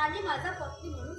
आणि माझा पत्नी म्हणून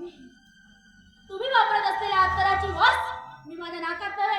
तुम्ही वापरत असलेल्या अत्तराची वास मी माझ्या नाकात नव्हे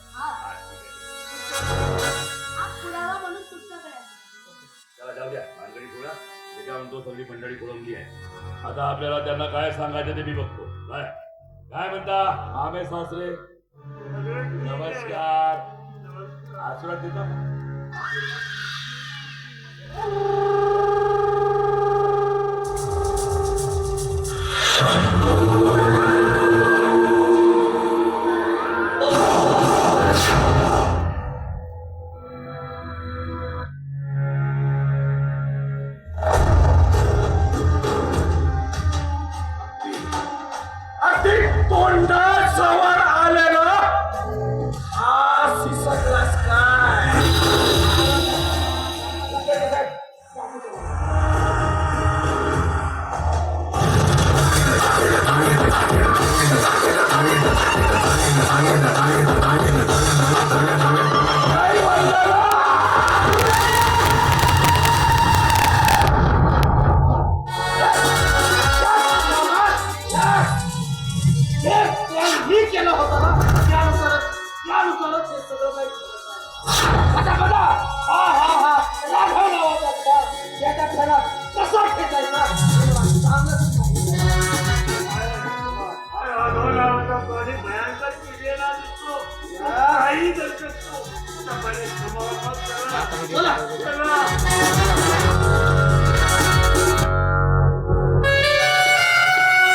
त्याच्या म्हणतो सगळी मंडळी आता आपल्याला त्यांना काय सांगायचं ते मी बघतो. काय? काय म्हणता? आमे सासरे. नमस्कार. आशीर्वाद देता? 得了拜拜